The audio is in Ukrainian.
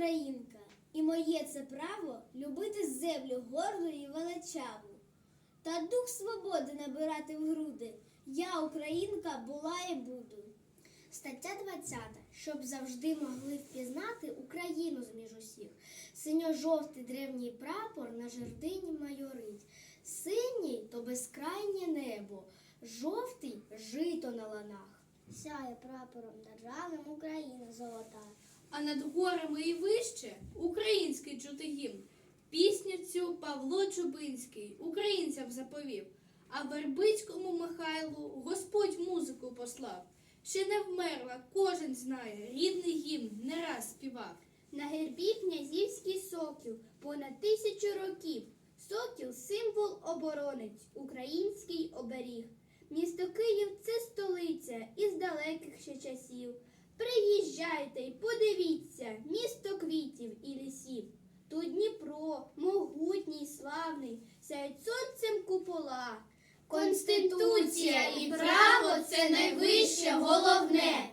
українка, і моє це право любити землю горду і величаву. Та дух свободи набирати в груди. Я, українка, була і буду. Стаття 20. Щоб завжди могли впізнати Україну з-між усіх. Синьо-жовтий древній прапор на жердині майорить. Синій то безкрайнє небо, жовтий жито на ланах. Сяє прапором державним Україна золота. А над горами і вище український чути гімн. Пісню цю Павло Чубинський українцям заповів, а Вербицькому Михайлу Господь музику послав. Ще не вмерла, кожен знає, рідний гімн не раз співав. На гербі князівський сокіл понад тисячу років. Сокіл символ оборонець, український оберіг. Місто Київ це столиця із далеких ще часів. Приїжджайте й подивіться місто квітів і лісів. Тут Дніпро, могутній, славний, сяють сонцем купола. Конституція і право це найвище головне.